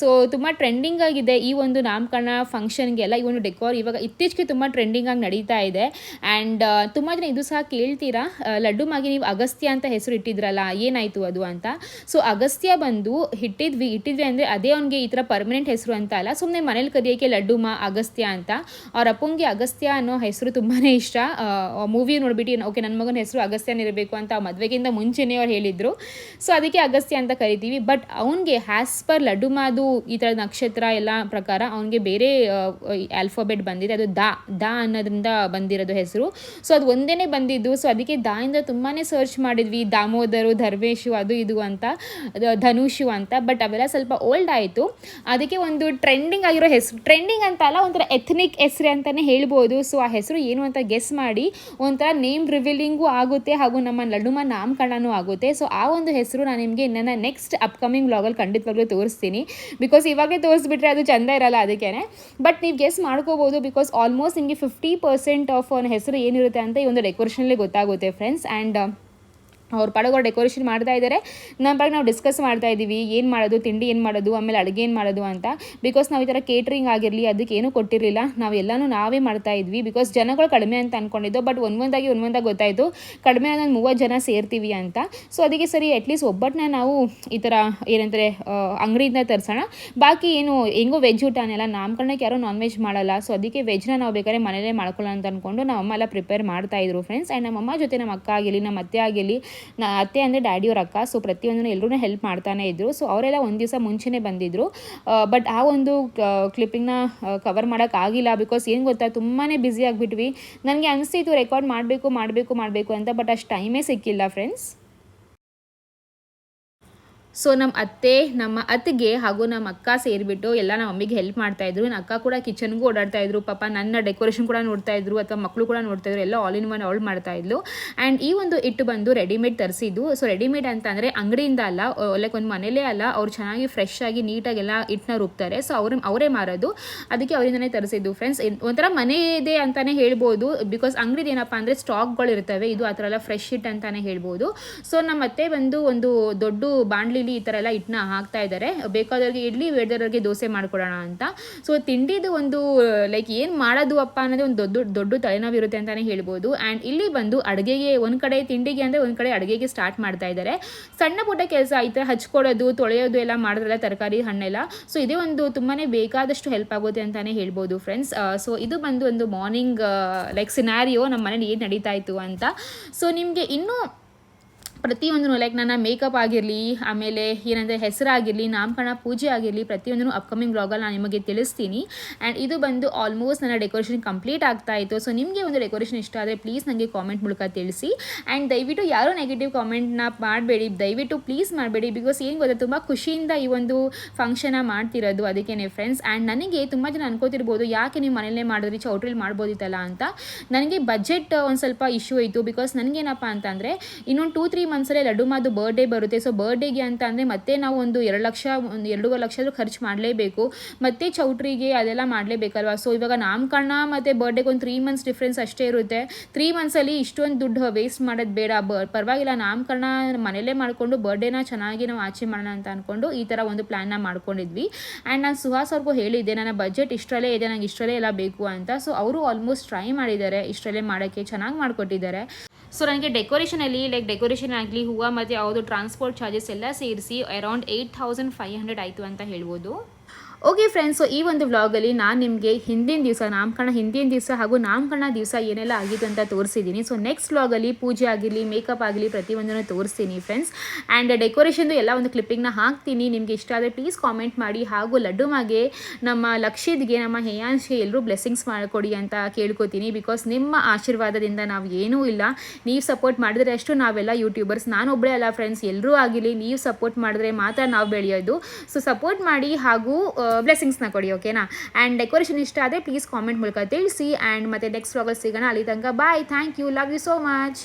ಸೊ ತುಂಬ ಟ್ರೆಂಡಿಂಗ್ ಆಗಿದೆ ಈ ಒಂದು ನಾಮಕರಣ ಫಂಕ್ಷನ್ಗೆಲ್ಲ ಈ ಒಂದು ಡೆಕೋರ್ ಇವಾಗ ಇತ್ತೀಚೆಗೆ ತುಂಬ ಟ್ರೆಂಡಿಂಗ್ ಆಗಿ ನಡೀತಾ ಇದೆ. ಆ್ಯಂಡ್ ತುಂಬ ಜನ ಇದು ಸಹ ಕೇಳ್ತೀರಾ? ಲಡ್ಡು ಮಾಗಿ ನೀವು ಅಗಸ್ತ್ಯ ಅಂತ ಹೆಸರು ಇಟ್ಟಿದ್ರಲ್ಲ, ಏನಾಯಿತು ಅದು ಅಂತ? ಸೊ ಅಗಸ್ತ್ಯ ಬಂದು ಇಟ್ಟಿದ್ವಿ ಇಟ್ಟಿದ್ವಿ ಅಂದರೆ ಅದೇ ಅವ್ನಿಗೆ ಈ ಥರ ಪರ್ಮನೆಂಟ್ ಹೆಸರು ಅಂತ ಅಲ್ಲ ಸುಮ್ಮನೆ ಮನೇಲಿ ಕರೆಯೋಕ್ಕೆ ಲಡ್ಡು ಮಾ ಅಗಸ್ತ್ಯ ಅಂತ. ಅವ್ರ ಅಪ್ಪಂಗೆ ಅಗಸ್ತ್ಯ ಅನ್ನೋ ಹೆಸರು ತುಂಬಾ ಇಷ್ಟ. ಮೂವಿ ನೋಡಿಬಿಟ್ಟು ಓಕೆ ನನ್ನ ಮಗನ ಹೆಸರು ಅಗಸ್ತ್ಯನ ಇರಬೇಕು ಅಂತ ಮದುವೆಗಿಂತ ಮುಂಚೆನೇ ಅವ್ರು ಹೇಳಿದರು. ಸೊ ಅದಕ್ಕೆ ಅಗಸ್ತ್ಯ ಅಂತ ಕರಿತೀವಿ. ಬಟ್ ಅವನಿಗೆ ಹ್ಯಾಸ್ ಪರ್ ಲಡ್ಡು, ಮಾದು ಈ ಥರ ನಕ್ಷತ್ರ ಎಲ್ಲ ಪ್ರಕಾರ ಅವನಿಗೆ ಬೇರೆ ಆಲ್ಫಾಬೆಟ್ ಬಂದಿದೆ. ಅದು ದಾ ದಾ ಅನ್ನೋದ್ರಿಂದ ಬಂದಿರೋದು ಹೆಸರು. ಸೊ ಅದು ಒಂದೇ ಬಂದಿದ್ದು. ಸೊ ಅದಕ್ಕೆ ದಾಯಿಂದ ತುಂಬಾ ಸರ್ಚ್ ಮಾಡಿದ್ವಿ. ದಾಮೋದರು, ಧರ್ಮೇಶು, ಅದು ಇದು ಅಂತ ಧನುಷು ಅಂತ. ಬಟ್ ಅವೆಲ್ಲ ಸ್ವಲ್ಪ ಓಲ್ಡ್ ಆಯಿತು. ಅದಕ್ಕೆ ಒಂದು ಟ್ರೆಂಡಿಂಗ್ ಆಗಿರೋ ಹೆಸರು. ಟ್ರೆಂಡಿಂಗ್ ಅಂತ ಅಲ್ಲ, ಒಂಥರ ಎಥನಿಕ್ ಹೆಸರು ಅಂತಲೇ ಹೇಳ್ಬೋದು. ಸೊ ಆ ಹೆಸರು ಏನು ಅಂತ ಗೆಸ್ ಮಾಡಿ, ಒಂಥರ ನೇಮ್ ರಿವೀಲಿಂಗು ಆಗುತ್ತೆ ಹಾಗೂ ನಮ್ಮ ನಡುಮ ನಾಮಕರಣನೂ ಆಗುತ್ತೆ. ಸೊ ಆ ಒಂದು ಹೆಸರು ನಾನು ನಿಮಗೆ ನನ್ನ ನೆಕ್ಸ್ಟ್ ಅಪ್ಕಮಿಂಗ್ ವ್ಲಾಗಲ್ಲಿ ಖಂಡಿತವಾಗ್ಲೂ ತೋರಿಸ್ತೀನಿ. ಬಿಕಾಸ್ ಇವಾಗಲೇ ತೋರಿಸ್ಬಿಟ್ರೆ ಅದು ಚಂದ ಇರಲ್ಲ ಅದಕ್ಕೇ ಬಟ್ ನೀವು ಗೆಸ್ ಮಾಡ್ಕೋಬೋದು ಬಿಕಾಸ್ ಆಲ್ಮೋಸ್ಟ್ ನಿಮಗೆ ಫಿಫ್ಟಿ ಪರ್ಸೆಂಟ್ ಆಫ್ ಅವನ ಹೆಸರು ಏನಿರುತ್ತೆ ಅಂತ ಈ ಒಂದು ಡೆಕೋರೇಷನಲ್ಲಿ ಗೊತ್ತಾಗುತ್ತೆ ಫ್ರೆಂಡ್ಸ್ ಆ್ಯಂಡ್ ಅವ್ರ ಪಾಡೋಗಳು ಡೆಕೋರೇಷನ್ ಮಾಡ್ತಾ ಇದ್ದಾರೆ ನಮ್ಮ ಪಾಡಿಗೆ ನಾವು ಡಿಸ್ಕಸ್ ಮಾಡ್ತಾ ಇದ್ದೀವಿ ಏನು ಮಾಡೋದು, ತಿಂಡಿ ಏನು ಮಾಡೋದು, ಆಮೇಲೆ ಅಡುಗೆ ಏನು ಮಾಡೋದು ಅಂತ. ಬಿಕಾಸ್ ನಾವು ಈ ಥರ ಕೇಟ್ರಿಂಗ್ ಆಗಿರಲಿ, ಅದಕ್ಕೆ ಏನೂ ಕೊಟ್ಟಿರಲಿಲ್ಲ. ನಾವು ಎಲ್ಲನೂ ನಾವೇ ಮಾಡ್ತಾ ಇದ್ವಿ. ಬಿಕಾಸ್ ಜನಗಳು ಕಡಿಮೆ ಅಂತ ಅಂದ್ಕೊಂಡಿದ್ದು ಬಟ್ ಒಂದೊಂದಾಗಿ ಒಂದೊಂದಾಗಿ ಗೊತ್ತಾಯಿತು. ಕಡಿಮೆ ಆದ ಒಂದು ಮೂವತ್ತು ಜನ ಸೇರ್ತೀವಿ ಅಂತ. ಸೊ ಅದಕ್ಕೆ ಸರಿ ಅಟ್ಲೀಸ್ಟ್ ಒಬ್ಬಟ್ಟನ್ನ ನಾವು ಈ ಥರ ಏನಂದರೆ ಅಂಗಡಿಯಿಂದ ತರಿಸೋಣ. ಬಾಕಿ ಏನು, ಹೆಂಗೋ ವೆಜ್ ಊಟನೆಲ್ಲ ನಾಮಕರಣಕ್ಕೆ ಯಾರೋ ನಾನ್ ವೆಜ್ ಮಾಡಲ್ಲ. ಸೊ ಅದಕ್ಕೆ ವೆಜ್ನ ನಾವು ಬೇಕಾದ್ರೆ ಮನೆಯಲ್ಲೇ ಮಾಡ್ಕೊಳ್ಳೋಣ ಅಂತ ಅಂದ್ಕೊಂಡು ನಮ್ಮಮ್ಮ ಎಲ್ಲ ಪ್ರಿಪೇರ್ ಮಾಡ್ತಾಯಿದ್ರು ಫ್ರೆಂಡ್ಸ್ ಆ್ಯಂಡ್ ನಮ್ಮಮ್ಮ ಜೊತೆ ನಮ್ಮ ಅಕ್ಕ ಆಗಿರಲಿ, ನಮ್ಮ ಅತ್ತೆ ಆಗಿರಲಿ ನಾ ಅತ್ತೆ ಅಂದರೆ ಡ್ಯಾಡಿಯವ್ರ ಅಕ್ಕ ಸೊ ಪ್ರತಿಯೊಂದನ್ನು ಎಲ್ಲರೂ ಹೆಲ್ಪ್ ಮಾಡ್ತಾನೆ ಇದ್ದರು ಸೊ ಅವರೆಲ್ಲ ಒಂದು ದಿವಸ ಮುಂಚೆನೇ ಬಂದಿದ್ದರು ಬಟ್ ಆ ಒಂದು ಕ್ಲಿಪ್ಪಿಂಗ್ನ ಕವರ್ ಮಾಡೋಕ್ಕಾಗಿಲ್ಲ ಬಿಕಾಸ್ ಏನು ಗೊತ್ತಾ ತುಂಬಾ ಬ್ಯುಸಿ ಆಗಿಬಿಟ್ವಿ. ನನಗೆ ಅನಿಸ್ತಿತ್ತು ರೆಕಾರ್ಡ್ ಮಾಡಬೇಕು ಮಾಡಬೇಕು ಮಾಡಬೇಕು ಅಂತ ಬಟ್ ಅಷ್ಟು ಟೈಮೇ ಸಿಕ್ಕಿಲ್ಲ ಫ್ರೆಂಡ್ಸ್ ಸೊ ನಮ್ಮ ಅತ್ತೆ, ನಮ್ಮ ಅತ್ತಿಗೆ ಹಾಗೂ ನಮ್ಮ ಅಕ್ಕ ಸೇರಿಬಿಟ್ಟು ಎಲ್ಲ ನಮ್ಮ ಮಮ್ಮಿಗೆ ಹೆಲ್ಪ್ ಮಾಡ್ತಾ ಇದ್ರು. ನನ್ನ ಅಕ್ಕ ಕೂಡ ಕಿಚನ್ಗೂ ಓಡಾಡ್ತಾ ಇದ್ರು. ಪಾಪ ನನ್ನ ಡೆಕೋರೇಷನ್ ಕೂಡ ನೋಡ್ತಾ ಇದ್ರು ಅಥವಾ ಮಕ್ಕಳು ಕೂಡ ನೋಡ್ತಾ ಇದ್ರು. ಎಲ್ಲ ಆಲ್ ಇನ್ ಒನ್ ಅವಳು ಮಾಡ್ತಾ ಇದ್ಲು. ಆ್ಯಂಡ್ ಈ ಒಂದು ಇಟ್ಟು ಬಂದು ರೆಡಿಮೇಡ್ ತರಿಸಿದ್ದು. ಸೊ ರೆಡಿಮೇಡ್ ಅಂತ ಅಂದರೆ ಅಂಗಡಿಯಿಂದ ಅಲ್ಲ ಲೈಕ್ ಒಂದು ಮನೇಲೇ ಅಲ್ಲ, ಅವ್ರು ಚೆನ್ನಾಗಿ ಫ್ರೆಶ್ ಆಗಿ ನೀಟಾಗೆಲ್ಲ ಹಿಟ್ಟನ್ನ ರುಬ್ತಾರೆ. ಸೊ ಅವ್ರ, ಅವರೇ ಮಾರೋದು. ಅದಕ್ಕೆ ಅವರಿಂದನೇ ತರಿಸಿದ್ದು. ಫ್ರೆಂಡ್ಸ್ ಒಂಥರ ಮನೆ ಇದೆ ಅಂತಲೇ ಹೇಳ್ಬೋದು. ಬಿಕಾಸ್ ಅಂಗಡಿದು ಏನಪ್ಪ ಅಂದರೆ ಸ್ಟಾಕ್ಗಳು ಇರ್ತವೆ ಇದು ಆ ಥರ ಎಲ್ಲ ಫ್ರೆಶ್ ಹಿಟ್ ಅಂತಲೇ ಹೇಳ್ಬೋದು. ಸೊ ನಮ್ಮ ಅತ್ತೆ ಬಂದು ಒಂದು ದೊಡ್ಡ ಬಾಣಲಿಲಿ ಈ ಥರ ಎಲ್ಲ ಹಿಟ್ಟನ್ನ ಹಾಕ್ತಾ ಇದ್ದಾರೆ ಬೇಕಾದವ್ರಿಗೆ ಇಡ್ಲಿ ಬೇಡದವ್ರಿಗೆ ದೋಸೆ ಮಾಡ್ಕೊಡೋಣ ಅಂತ. ಸೊ ತಿಂಡಿದು ಒಂದು ಲೈಕ್ ಏನು ಮಾಡೋದು ಅಪ್ಪ ಅನ್ನೋದು ಒಂದು ದೊಡ್ಡ ದೊಡ್ಡ ತಲೆನೋವಿರುತ್ತೆ ಅಂತಲೇ ಹೇಳ್ಬೋದು. ಆ್ಯಂಡ್ ಇಲ್ಲಿ ಬಂದು ಅಡುಗೆಗೆ ಒಂದು ಕಡೆ ತಿಂಡಿಗೆ ಅಂದರೆ ಒಂದು ಕಡೆ ಅಡುಗೆಗೆ ಸ್ಟಾರ್ಟ್ ಮಾಡ್ತಾ ಇದ್ದಾರೆ ಸಣ್ಣ ಪುಟ್ಟ ಕೆಲಸ ಈ ಥರ ಹಚ್ಕೊಡೋದು ತೊಳೆಯೋದು ಎಲ್ಲ ಮಾಡಿದ್ರಲ್ಲ ತರಕಾರಿ, ಹಣ್ಣೆಲ್ಲ. ಸೊ ಇದೇ ಒಂದು ತುಂಬಾ ಬೇಕಾದಷ್ಟು ಹೆಲ್ಪ್ ಆಗುತ್ತೆ ಅಂತಲೇ ಹೇಳ್ಬೋದು ಫ್ರೆಂಡ್ಸ್ ಸೊ ಇದು ಬಂದು ಒಂದು ಮಾರ್ನಿಂಗ್ ಲೈಕ್ ಸಿನಾರಿಯೋ ನಮ್ಮ ಮನೇಲಿ ಏನು ನಡೀತಾ ಇತ್ತು ಅಂತ. ಸೊ ನಿಮಗೆ ಇನ್ನೂ ಪ್ರತಿಯೊಂದೂ ಲೈಕ್ ನನ್ನ ಮೇಕಪ್ ಆಗಿರಲಿ, ಆಮೇಲೆ ಏನಂದರೆ ಹೆಸರಾಗಿರಲಿ, ನಾಮಕರಣ ಪೂಜೆ ಆಗಿರಲಿ, ಪ್ರತಿಯೊಂದನ್ನು ಅಪ್ಕಮಿಂಗ್ ಬ್ಲಾಗಲ್ಲಿ ನಾನು ನಿಮಗೆ ತಿಳಿಸ್ತೀನಿ. ಆ್ಯಂಡ್ ಇದು ಬಂದು ಆಲ್ಮೋಸ್ಟ್ ನನ್ನ ಡೆಕೋರೇಷನ್ ಕಂಪ್ಲೀಟ್ ಆಗ್ತಾ ಇತ್ತು. ಸೊ ನಿಮಗೆ ಒಂದು ಡೆಕೋರೇಷನ್ ಇಷ್ಟ ಆದರೆ ಪ್ಲೀಸ್ ನನಗೆ ಕಾಮೆಂಟ್ ಮೂಲಕ ತಿಳಿಸಿ. ಆ್ಯಂಡ್ ದಯವಿಟ್ಟು ಯಾರೂ ನೆಗೆಟಿವ್ ಕಾಮೆಂಟ್ನ ಮಾಡಬೇಡಿ, ದಯವಿಟ್ಟು ಪ್ಲೀಸ್ ಮಾಡಬೇಡಿ ಬಿಕಾಸ್ ಏನು ಗೊತ್ತಾ, ತುಂಬ ಖುಷಿಯಿಂದ ಈ ಒಂದು ಫಂಕ್ಷನ ಮಾಡ್ತಿರೋದು. ಅದಕ್ಕೇ ಫ್ರೆಂಡ್ಸ್ ಆ್ಯಂಡ್ ನನಗೆ ತುಂಬ ಜನ ಅನ್ಕೋತಿರ್ಬೋದು, ಯಾಕೆ ನೀವು ಮನೇಲೇ ಮಾಡಿದ್ರಿ ಚೌಟ್ರಿಲಿ ಮಾಡ್ಬೋದಿತ್ತಲ್ಲ ಅಂತ. ನನಗೆ ಬಜೆಟ್ ಒಂದು ಸ್ವಲ್ಪ ಇಶ್ಯೂ ಇತ್ತು. ಬಿಕಾಸ್ ನನಗೇನಪ್ಪ ಅಂತಂದರೆ, ಇನ್ನೊಂದು ಟೂ ತ್ರೀ ಮಂತ್ಸಲ್ಲೇ ಲಡ್ಡು ಮಾದು ಬರ್ಡೇ ಬರುತ್ತೆ. ಸೊ ಬರ್ಡೇಗೆ ಅಂತ ಅಂದರೆ ಮತ್ತೆ ನಾವು ಒಂದು ಎರಡು ಲಕ್ಷ, ಒಂದು ಎರಡೂವರೆ ಲಕ್ಷ ಖರ್ಚು ಮಾಡಲೇಬೇಕು. ಮತ್ತೆ ಚೌಟ್ರಿಗೆ ಅದೆಲ್ಲ ಮಾಡಲೇಬೇಕಲ್ವಾ? ಸೊ ಇವಾಗ ನಾಮಕರಣ ಮತ್ತು ಬರ್ಡೇಗೆ ಒಂದು ತ್ರೀ ಮಂತ್ಸ್ ಡಿಫ್ರೆನ್ಸ್ ಅಷ್ಟೇ ಇರುತ್ತೆ. ತ್ರೀ ಮಂತ್ಸಲ್ಲಿ ಇಷ್ಟೊಂದು ದುಡ್ಡು ವೇಸ್ಟ್ ಮಾಡೋದು ಬೇಡ. ಬ ಪರವಾಗಿಲ್ಲ ನಾಮಕರಣ ಮನೇಲೇ ಮಾಡಿಕೊಂಡು ಬರ್ಡೇನ ಚೆನ್ನಾಗಿ ನಾವು ಆಚೆ ಮಾಡೋಣ ಅಂತ ಅಂದ್ಕೊಂಡು ಈ ಥರ ಒಂದು ಪ್ಲ್ಯಾನ್ನ ಮಾಡ್ಕೊಂಡಿದ್ವಿ. ಆ್ಯಂಡ್ ನಾನು ಸುಹಾಸ್ ಅವ್ರಿಗೂ ಹೇಳಿದ್ದೆ, ನನ್ನ ಬಜೆಟ್ ಇಷ್ಟರಲ್ಲೇ ಇದೆ, ನಂಗೆ ಇಷ್ಟರಲ್ಲೇ ಎಲ್ಲ ಬೇಕು ಅಂತ. ಸೊ ಅವರು ಆಲ್ಮೋಸ್ಟ್ ಟ್ರೈ ಮಾಡಿದ್ದಾರೆ ಇಷ್ಟರಲ್ಲೇ ಮಾಡೋಕ್ಕೆ, ಚೆನ್ನಾಗಿ ಮಾಡಿಕೊಟ್ಟಿದ್ದಾರೆ. ಸೊ ನನಗೆ ಡೆಕೋರೇಷನಲ್ಲಿ ಲೈಕ್ ಡೆಕೋರೇಷನ್ ಆಗಲಿ, ಹೂವು, ಮತ್ತು ಯಾವುದು ಟ್ರಾನ್ಸ್ಪೋರ್ಟ್ ಚಾರ್ಜಸ್ ಎಲ್ಲ ಸೇರಿಸಿ around eight thousand five hundred ಆಯಿತು ಅಂತ ಹೇಳ್ಬೋದು. ಓಕೆ ಫ್ರೆಂಡ್ಸ್ ಈ ಒಂದು ವ್ಲಾಗಲ್ಲಿ ನಾನು ನಿಮಗೆ ಹಿಂದಿನ ದಿವಸ, ನಾಮಕರಣ ಹಿಂದಿನ ದಿವಸ ಹಾಗೂ ನಾಮಕರಣ ದಿವಸ ಏನೆಲ್ಲ ಆಗಿದೆ ಅಂತ ತೋರಿಸಿದ್ದೀನಿ ಸೊ ನೆಕ್ಸ್ಟ್ ವ್ಲಾಗಲ್ಲಿ ಪೂಜೆ ಆಗಿರಲಿ ಮೇಕಪ್ ಆಗಲಿ ಪ್ರತಿಯೊಂದನ್ನು ತೋರಿಸ್ತೀನಿ ಫ್ರೆಂಡ್ಸ್ ಆ್ಯಂಡ್ ಡೆಕೋರೇಷನ್ದು ಎಲ್ಲ ಒಂದು ಕ್ಲಿಪ್ಪಿಂಗ್ನ ಹಾಕ್ತೀನಿ. ನಿಮಗೆ ಇಷ್ಟ ಆದರೆ ಪ್ಲೀಸ್ ಕಾಮೆಂಟ್ ಮಾಡಿ. ಹಾಗೂ ಲಡ್ಡು ಮಾಗೆ ನಮ್ಮ ಲಕ್ಷಿದ್ಗೆ ನಮ್ಮ ಹೇಯಾಂಶ್ಗೆ ಎಲ್ಲರೂ ಬ್ಲೆಸ್ಸಿಂಗ್ಸ್ ಮಾಡಿಕೊಡಿ ಅಂತ ಕೇಳ್ಕೊತೀನಿ. ಬಿಕಾಸ್ ನಿಮ್ಮ ಆಶೀರ್ವಾದದಿಂದ ನಾವು ಏನೂ ಇಲ್ಲ. ನೀವು ಸಪೋರ್ಟ್ ಮಾಡಿದ್ರೆ ಅಷ್ಟು ನಾವೆಲ್ಲ ಯೂಟ್ಯೂಬರ್ಸ್ ನಾನೊಬ್ಬಳೇ ಅಲ್ಲ ಫ್ರೆಂಡ್ಸ್ ಎಲ್ಲರೂ ಆಗಿರಲಿ, ನೀವು ಸಪೋರ್ಟ್ ಮಾಡಿದ್ರೆ ಮಾತ್ರ ನಾವು ಬೆಳೆಯೋದು. ಸೊ ಸಪೋರ್ಟ್ ಮಾಡಿ ಹಾಗೂ ಬ್ಲೆಸ್ಸಿಂಗ್ಸ್ನ ಕೊಡಿ ಓಕೆನಾ ಆ್ಯಂಡ್ ಡೆಕೋರೇಷನ್ ಇಷ್ಟ ಆದರೆ ಪ್ಲೀಸ್ ಕಾಮೆಂಟ್ ಮೂಲಕ ತಿಳಿಸಿ. ಆ್ಯಂಡ್ ಮತ್ತೆ ನೆಕ್ಸ್ಟ್ ವ್ಲಾಗಲ್ಲಿ ಸಿಗೋಣ. ಅಲ್ಲಿ ತನಕ bye thank you love you so much